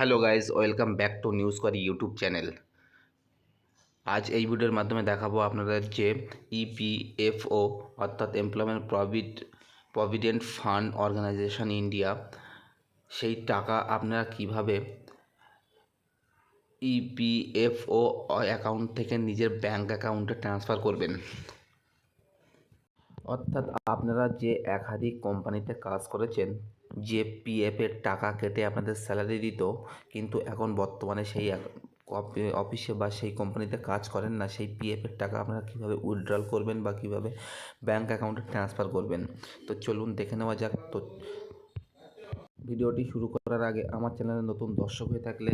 Hello guys welcome back to news করি YouTube channel আজ এই ভিডিওর মাধ্যমে দেখাবো আপনাদের যে E ইপিএফও অর্থাৎ employment provident provident fund organisation India সেই টাকা আপনারা কীভাবে E ইপিএফও অ্যাকাউন্ট থেকে নিজের ব্যাঙ্ক অ্যাকাউন্টে ট্রান্সফার করবেন? অর্থাৎ আপনারা যে একাধিক কোম্পানিতে কাজ করেছেন যে পিএফের টাকা কেটে আপনাদের স্যালারি দিত, কিন্তু এখন বর্তমানে সেই অফিসে বা সেই কোম্পানিতে কাজ করেন না, সেই পিএফের টাকা আপনারা কীভাবে উইথড্রল করবেন বা কীভাবে ব্যাঙ্ক অ্যাকাউন্টে ট্রান্সফার করবেন? তো চলুন দেখে নেওয়া যাক। তো, ভিডিওটি শুরু করার আগে আমার চ্যানেলে নতুন দর্শক হয়ে থাকলে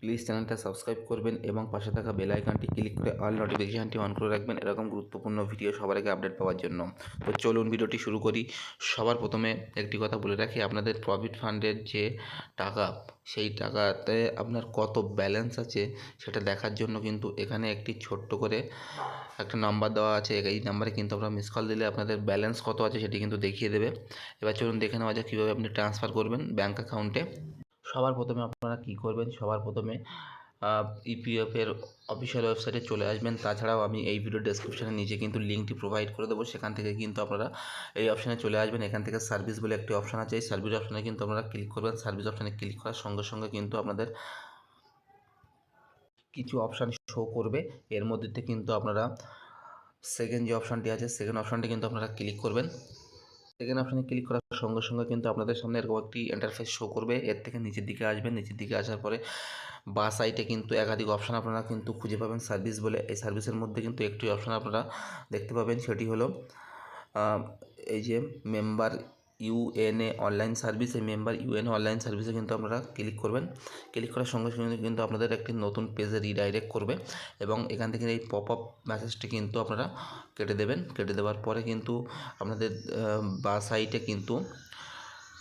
প্লিজ চ্যানেলটা সাবস্ক্রাইব করবেন এবং পাশে থাকা বেল আইকনটি ক্লিক করে অল নোটিফিকেশানটি অন করে রাখবেন। এরকম গুরুত্বপূর্ণ ভিডিও সবার আগে আপডেট পাওয়ার জন্য। তো চলুন ভিডিওটি শুরু করি। সবার প্রথমে একটি কথা বলে রাখি, আপনাদের প্রভিড ফান্ডের যে টাকা, সেই টাকাতে আপনার কত ব্যালেন্স আছে সেটা দেখার জন্য কিন্তু এখানে একটি ছোট্ট করে একটা নাম্বার দেওয়া আছে। এই নাম্বারে কিন্তু আপনারা মিস কল দিলে আপনাদের ব্যালেন্স কত আছে সেটি কিন্তু দেখিয়ে দেবে। এবার চলুন দেখে নেওয়া যাক কীভাবে আপনি ট্রান্সফার করবেন ব্যাঙ্ক অ্যাকাউন্টে সবার প্রথমে আপনারা কী করবেন? সবার প্রথমে ইপিএফের অফিসিয়াল ওয়েবসাইটে চলে আসবেন। তাছাড়াও আমি এই ভিডিও ডেসক্রিপশানে নিচে কিন্তু লিঙ্কটি প্রোভাইড করে দেবো। সেখান থেকে কিন্তু আপনারা এই অপশানে চলে আসবেন। এখান থেকে সার্ভিস বলে একটি অপশান আছে। এই সার্ভিস অপশানে কিন্তু আপনারা ক্লিক করবেন। সার্ভিস অপশানে ক্লিক করার সঙ্গে সঙ্গে কিন্তু আপনাদের কিছু অপশান শো করবে। এর মধ্যে কিন্তু আপনারা সেকেন্ড যে অপশানটি আছে সেকেন্ড অপশানটি কিন্তু আপনারা ক্লিক করবেন। সেকেন্ড অপশানে ক্লিক করার সঙ্গে সঙ্গে কিন্তু আপনাদের সামনে এরকম একটি ইন্টারফেস শো করবে। এর থেকে নিচের দিকে আসবেন। নিচের দিকে আসার পরে বা সাইটে কিন্তু একাধিক অপশান আপনারা কিন্তু খুঁজে পাবেন। সার্ভিস বলে এই সার্ভিসের মধ্যে কিন্তু একটি অপশান আপনারা দেখতে পাবেন। সেটি হলো এই যে মেম্বার ইউএনএ অনলাইন সার্ভিস, এই মেম্বার ইউএনএ অনলাইন সার্ভিসে কিন্তু আপনারা ক্লিক করবেন। ক্লিক করার সঙ্গে সঙ্গে কিন্তু আপনাদের একটি নতুন পেজে রিডাইরেক্ট করবে এবং এখান থেকে এই পপ আপ মেসেজটি কিন্তু আপনারা কেটে দেবেন। কেটে দেওয়ার পরে কিন্তু আপনাদের বা সাইটে কিন্তু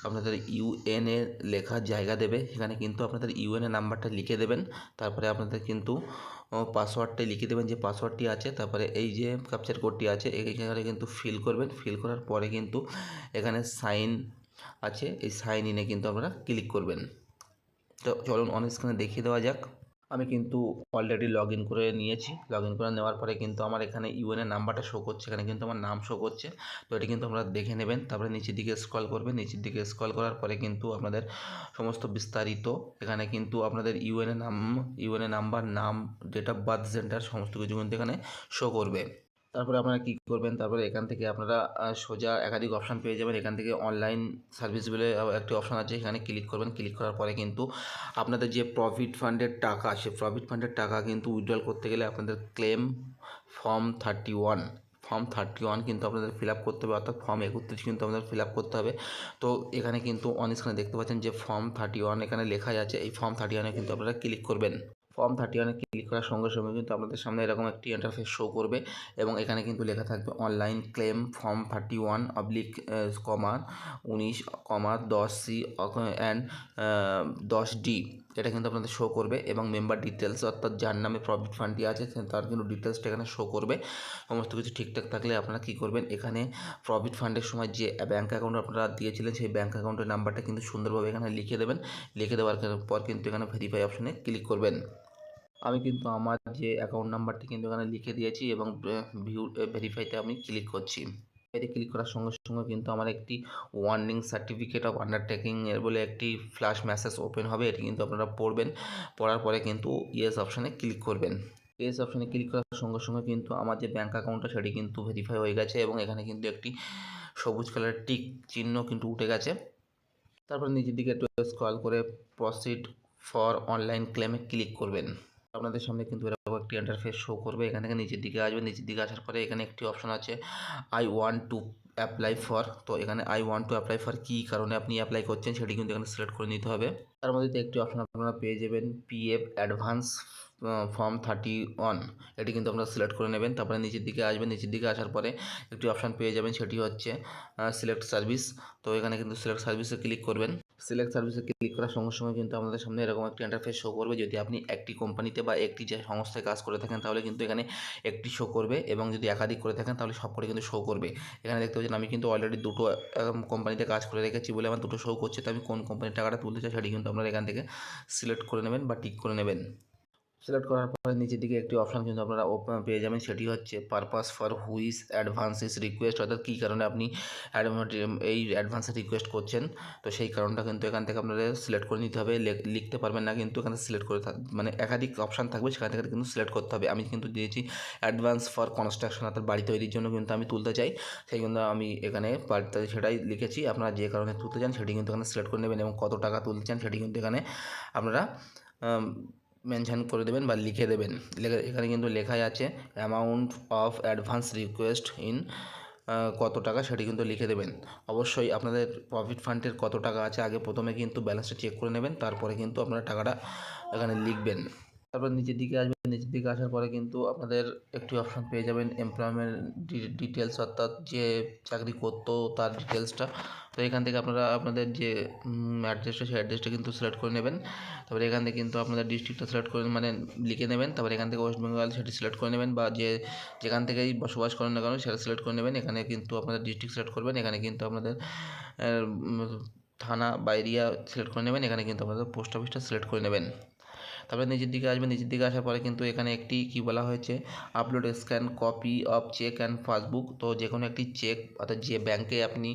আপনাদের ইউএনএ লেখার জায়গা দেবে। সেখানে কিন্তু আপনাদের ইউএনএ নাম্বারটা লিখে দেবেন। তারপরে আপনাদের কিন্তু পাসওয়ার্ডটা লিখে দেবেন যে পাসওয়ার্ডটি আছে, তারপরে এই যে ক্যাপচার কোডটি আছে এইখানে কিন্তু ফিল করবেন। ফিল করার পরে কিন্তু এখানে সাইন আছে, এই সাইন ইনে কিন্তু আপনারা ক্লিক করবেন। তো চলুন অন স্ক্রিনে দেখিয়ে দেওয়া যাক। আমি কিন্তু অলরেডি লগ ইন করে নিয়েছি। লগ ইন করে নেওয়ার পরে কিন্তু আমার এখানে ইউএনএ নাম্বারটা শো করছে, এখানে কিন্তু আমার নাম শো করছে। তো এটি কিন্তু আমরা দেখে নেবেন, তারপরে নিচের দিকে স্ক্রল করবেন, নিচের দিকে স্ক্রল করার পরে কিন্তু আপনাদের সমস্ত বিস্তারিত, এখানে কিন্তু আপনাদের ইউএনএ নাম ইউএনএ নাম্বার নাম ডেট অফ বার্থ সেন্টার সমস্ত কিছু কিন্তু এখানে শো করবে। তারপরে আপনারা কী করবেন? তারপরে এখান থেকে আপনারা সোজা একাধিক অপশান পেয়ে যাবেন। এখান থেকে অনলাইন সার্ভিস বলে একটি অপশান আছে। এখানে ক্লিক করবেন। ক্লিক করার পরে কিন্তু আপনাদের যে প্রফিট ফান্ডের টাকা সে প্রফিট ফান্ডের টাকা কিন্তু উইথড্রল করতে গেলে আপনাদের claim form thirty one form thirty one কিন্তু আপনাদের ফিল আপ করতে হবে। অর্থাৎ ফর্ম একত্রিশ কিন্তু আপনাদের ফিল আপ করতে হবে। তো এখানে কিন্তু অন স্ক্রিনে দেখতে পাচ্ছেন যে ফর্ম থার্টি ওয়ান এখানে লেখা আছে। এই ফর্ম থার্টি ওয়ানে কিন্তু আপনারা ক্লিক করবেন। ফর্ম থার্টি ওয়ানে ক্লিক করার সঙ্গে সঙ্গে কিন্তু আপনাদের সামনে এরকম একটি ইন্টারফেস শো করবে এবং এখানে কিন্তু লেখা থাকবে online claim form thirty one oblique comma উনিশ কমা দশ সি অ্যান্ড দশ ডি এটা কিন্তু আপনাদের শো করবে এবং মেম্বার ডিটেলস অর্থাৎ যার নামে প্রফিট ফান্ডটি আছে তার কিন্তু ডিটেলসটা এখানে শো করবে। সমস্ত কিছু ঠিকঠাক থাকলে আপনারা কী করবেন? এখানে প্রফিট ফান্ডের সময় যে ব্যাঙ্ক অ্যাকাউন্ট আপনারা দিয়েছিলেন সেই ব্যাঙ্ক অ্যাকাউন্টের নাম্বারটা কিন্তু সুন্দরভাবে এখানে লিখে দেবেন। লিখে দেওয়ার পর কিন্তু এখানে ভেরিফাই অপশনে ক্লিক করবেন। আমি কিন্তু আমার যে অ্যাকাউন্ট নাম্বারটি কিন্তু এখানে লিখে দিয়েছি এবং ভিউ ভেরিফাইতে আমি ক্লিক করছি। এতে ক্লিক করার সঙ্গে সঙ্গে কিন্তু আমার একটি ওয়ার্নিং সার্টিফিকেট অফ আন্ডারটেকিং এর বলে একটি ফ্ল্যাশ মেসেজ ওপেন হবে। এটি কিন্তু আপনারা পড়বেন, পড়ার পরে কিন্তু ইয়েস অপশানে ক্লিক করবেন। ইয়েস অপশানে ক্লিক করার সঙ্গে সঙ্গে কিন্তু আমার যে ব্যাঙ্ক অ্যাকাউন্টটা সেটি কিন্তু ভেরিফাই হয়ে গেছে এবং এখানে কিন্তু একটি সবুজ কালারের টিক চিহ্ন কিন্তু উঠে গেছে। তারপর নিজের দিকে একটু স্ক্রল করে প্রসিড ফর অনলাইন ক্লেমে ক্লিক করবেন। আপনাদের সামনে কিন্তু এরকম একটি ইন্টারফেস শো করবে। এখান থেকে নিচের দিকে আসবে। নিচের দিকে আসার পরে এখানে একটি অপশন আছে I want to apply for তো এখানে I want to apply for কী কারণে আপনি অ্যাপ্লাই করছেন সেটি কিন্তু এখানে সিলেক্ট করে নিতে হবে। তার মধ্যে একটি অপশন আপনারা পেয়ে যাবেন PF advance form thirty one এটি কিন্তু আপনারা সিলেক্ট করে নেবেন। তারপরে নিচের দিকে আসবেন নিচের দিকে আসার পরে একটি অপশান পেয়ে যাবেন, সেটি হচ্ছে সিলেক্ট সার্ভিস তো এখানে কিন্তু সিলেক্ট সার্ভিসে ক্লিক করবেন। সিলেক্ট সার্ভিসে ক্লিক করার সঙ্গে সঙ্গে কিন্তু আমাদের সামনে এরকম একটি ইন্টারফেস শো করবে। যদি আপনি একটি কোম্পানিতে বা একটি যে সংস্থায় কাজ করে থাকেন, তাহলে কিন্তু এখানে একটি শো করবে এবং যদি একাধিক করে থাকেন, তাহলে সব করে কিন্তু শো করবে। এখানে দেখতে পাচ্ছেন, আমি কিন্তু অলরেডি দুটো কোম্পানিতে কাজ করে রেখেছি বলে আমার দুটো শো করছে। তো আমি কোন কোম্পানির টাকাটা তুলতে চাই, সেটি কিন্তু আপনারা এখান থেকে সিলেক্ট করে নেবেন বা টিক করে নেবেন। সিলেক্ট করার পরে নিচের দিকে একটি অপশান কিন্তু আপনারা পেয়ে যাবেন। সেটি হচ্ছে purpose for which advances request অর্থাৎ কী কারণে আপনি এই অ্যাডভান্সে রিকোয়েস্ট করছেন? তো সেই কারণটা কিন্তু এখান থেকে আপনাদের সিলেক্ট করে নিতে হবে। লিখতে পারবেন না কিন্তু এখানে সিলেক্ট করে মানে একাধিক অপশান থাকবে, সেখান থেকে কিন্তু সিলেক্ট করতে হবে। আমি কিন্তু দিয়েছি অ্যাডভান্স ফর কনস্ট্রাকশন অর্থাৎ বাড়ি তৈরির জন্য কিন্তু আমি তুলতে চাই। সেই জন্য আমি এখানে বাড়িতে সেটাই লিখেছি। আপনারা যে কারণে তুলতে চান, সেটি কিন্তু এখানে সিলেক্ট করে নেবেন এবং কত টাকা তুলতে চান, সেটি কিন্তু এখানে আপনারা মেনশন করে দেবেন বা লিখে দেবেন। এখানে কিন্তু লেখাই আছে amount of advance request in কত টাকা সেটি কিন্তু লিখে দেবেন। অবশ্যই আপনাদের প্রফিট ফান্ডের কত টাকা আছে, আগে প্রথমে কিন্তু ব্যালেন্সটা চেক করে নেবেন, তারপরে কিন্তু আপনারা টাকাটা এখানে লিখবেন। তারপর নিচের দিকে আসবেন নিচের দিকে আসার পরে কিন্তু আপনাদের একটি অপশন পেয়ে যাবেন এমপ্লয়মেন্ট ডিটেলস অর্থাৎ যে চাকরি করতো তার ডিটেলসটা তো এখান থেকে আপনারা আপনাদের যে অ্যাড্রেসটা সেই অ্যাড্রেসটা কিন্তু সিলেক্ট করে নেবেন। তারপরে এখান থেকে কিন্তু আপনাদের ডিস্ট্রিক্টটা সিলেক্ট করে মানে লিখে নেবেন। তারপরে এখান থেকে ওয়েস্ট বেঙ্গল সেটি সিলেক্ট করে নেবেন বা যে, যেখান থেকেই বসবাস করেন না কেন সেটা সিলেক্ট করে নেবেন। এখানে কিন্তু আপনাদের ডিস্ট্রিক্ট সিলেক্ট করবেন। এখানে কিন্তু আপনাদের থানা বা এরিয়া সিলেক্ট করে নেবেন। এখানে কিন্তু আপনাদের পোস্ট অফিসটা সিলেক্ট করে নেবেন। তারপরে নিচের দিকে আসবে নিচের দিকে আসার পরে কিন্তু এখানে একটি কি বলা হয়েছে upload scan copy of cheque and passbook তো যে কোনো একটি চেক অর্থাৎ যে ব্যাংকে আপনি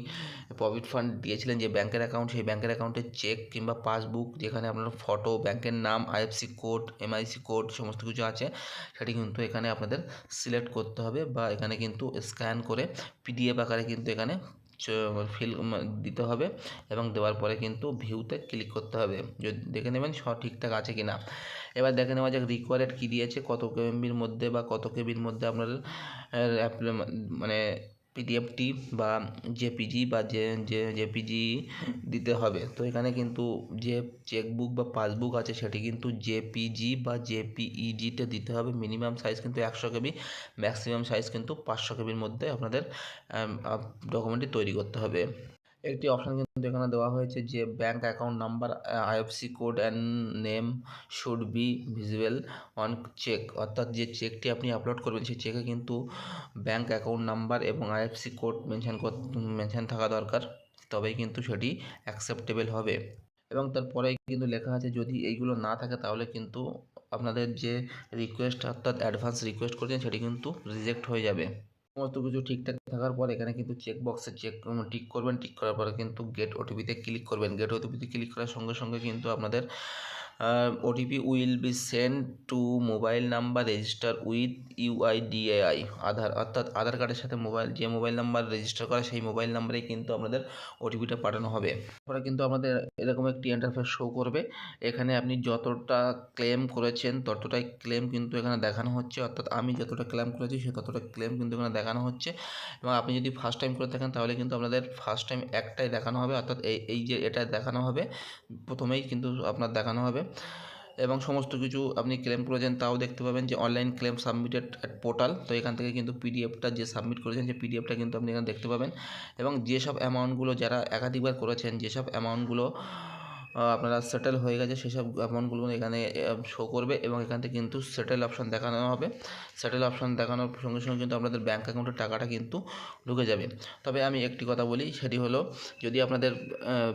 প্রভিড ফান্ড দিয়েছিলেন, যে ব্যাংকের অ্যাকাউন্ট সেই ব্যাংকের অ্যাকাউন্টের চেক কিংবা পাসবুক যেখানে আপনার ফটো ব্যাংকের নাম আইএফসি কোড এমআইসি কোড সমস্ত কিছু আছে, সেটি কিন্তু এখানে আপনাদের সিলেক্ট করতে হবে বা এখানে কিন্তু স্ক্যান করে পিডিএফ আকারে কিন্তু এখানে ফিল দিতে হবে এবং দেওয়ার পরে কিন্তু ভিউতে ক্লিক করতে হবে। যদি দেখে নেবেন সব ঠিকঠাক আছে কি না এবার দেখে নেওয়া যাক রিকোয়ারেড কী দিয়েছে, কত কেবির মধ্যে বা কত কেবির মধ্যে আপনার মানে পিডিএফটি বা জেপিজি বা যে যে জেপিজি দিতে হবে। তো এখানে কিন্তু যে চেকবুক বা পাসবুক আছে, সেটি কিন্তু জেপিজি বা জেপিইজিতে দিতে হবে। মিনিমাম সাইজ কিন্তু একশো কেবি ম্যাক্সিমাম সাইজ কিন্তু পাঁচশো কেবির মধ্যে আপনাদের ডকুমেন্টটি তৈরি করতে হবে। একটি অপশান কিন্তু এখানে দেওয়া হয়েছে যে bank account number IFSC code and name should be visible on cheque অর্থাৎ যে চেকটি আপনি আপলোড করবেন, সেই চেকে কিন্তু ব্যাঙ্ক অ্যাকাউন্ট নাম্বার এবং আইএফসি কোড মেনশন মেনশন থাকা দরকার। তবেই কিন্তু সেটি অ্যাকসেপ্টেবল হবে। এবং তারপরে কিন্তু লেখা আছে, যদি এইগুলো না থাকে, তাহলে কিন্তু আপনাদের যে রিকোয়েস্ট অর্থাৎ অ্যাডভান্স রিকোয়েস্ট করছেন, সেটি কিন্তু রিজেক্ট হয়ে যাবে। সমস্ত কিছু ঠিকঠাক থাকার পর এখানে কিন্তু চেক বক্সে চেক টিক করবেন টিক করার পরে কিন্তু গেট ওটিপিতে ক্লিক করবেন। গেট ওটিপিতে ক্লিক করার সঙ্গে সঙ্গে কিন্তু আপনাদের OTP will be send to mobile number register with UIDAI Aadhaar অর্থাৎ আধার কার্ডের সাথে মোবাইল যে মোবাইল নাম্বার রেজিস্টার করা, সেই মোবাইল নাম্বারেই কিন্তু আপনাদের ওটিপিটা পাঠানো হবে। তারপরে কিন্তু আমাদের এরকম একটি ইন্টারফেস শো করবে। এখানে আপনি যতটা ক্লেম করেছেন, ততটাই ক্লেম কিন্তু এখানে দেখানো হচ্ছে। অর্থাৎ আমি যতটা ক্লেম করেছি, সে ততটা ক্লেম কিন্তু এখানে দেখানো হচ্ছে। এবং আপনি যদি ফার্স্ট টাইম করে থাকেন, তাহলে কিন্তু আপনাদের ফার্স্ট টাইম একটাই দেখানো হবে। অর্থাৎ এই এই যে এটা দেখানো হবে, প্রথমেই কিন্তু আপনার দেখানো হবে। এবং সমস্ত কিছু আপনি ক্লেম করেছেন, তাও দেখতে পাবেন যে online claim submitted at portal তো এখান থেকে কিন্তু পিডিএফটা যে সাবমিট করেছেন, যে পিডিএফটা কিন্তু আপনি এখানে দেখতে পাবেন। এবং যেসব অ্যামাউন্টগুলো যারা একাধিকবার করেছেন, যেসব অ্যামাউন্টগুলো আপনারা সেটেল হয়ে গেছে, সেসব অ্যামাউন্টগুলো এখানে শো করবে এবং এখান থেকে কিন্তু সেটেল অপশান দেখানো হবে। সেটেল অপশান দেখানোর সঙ্গে সঙ্গে কিন্তু আপনাদের ব্যাঙ্ক অ্যাকাউন্টের টাকাটা কিন্তু ঢুকে যাবে। তবে আমি একটি কথা বলি, সেটি হলো, যদি আপনাদের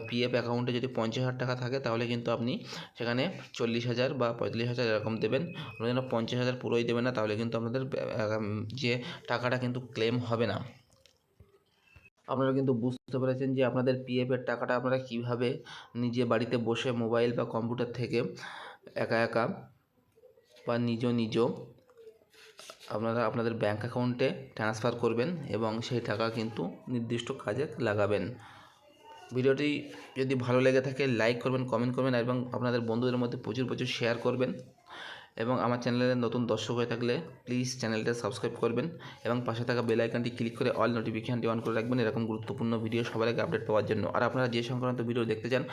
পিএফ অ্যাকাউন্টে যদি পঞ্চাশ হাজার টাকা থাকে, তাহলে কিন্তু আপনি সেখানে চল্লিশ হাজার বা পঁয়তাল্লিশ হাজার এরকম দেবেন। আপনারা পঞ্চাশ হাজার পুরোই দেবেন না, তাহলে কিন্তু আপনাদের যে টাকাটা কিন্তু ক্লেম হবে না। আপনারা কিন্তু বুঝতে পেরেছেন যে আপনাদের পিএফের টাকাটা আপনারা কীভাবে নিজে বাড়িতে বসে মোবাইল বা কম্পিউটার থেকে একা একা বা নিজ নিজ আপনারা আপনাদের ব্যাঙ্ক অ্যাকাউন্টে ট্রান্সফার করবেন এবং সেই টাকা কিন্তু নির্দিষ্ট কাজে লাগাবেন। ভিডিওটি যদি ভালো লেগে থাকে লাইক করবেন কমেন্ট করবেন, এবং আপনাদের বন্ধুদের মধ্যে প্রচুর প্রচুর শেয়ার করবেন। এবং আমার চ্যানেলে নতুন দর্শক হয়ে থাকলে প্লিজ চ্যানেলটা সাবস্ক্রাইব করবেন এবং পাশে থাকা বেল আইকনটি ক্লিক করে অল নোটিফিকেশনটি অন করে রাখবেন। এরকম গুরুত্বপূর্ণ ভিডিও সবার আগে আপডেট পাওয়ার জন্য। আর আপনারা যে সংক্রান্ত ভিডিও দেখতে চান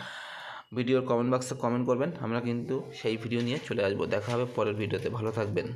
ভিডিওর কমেন্ট বক্সে কমেন্ট করবেন। আমরা কিন্তু সেই ভিডিও নিয়ে চলে আসব। দেখা হবে পরের ভিডিওতে ভালো থাকবেন।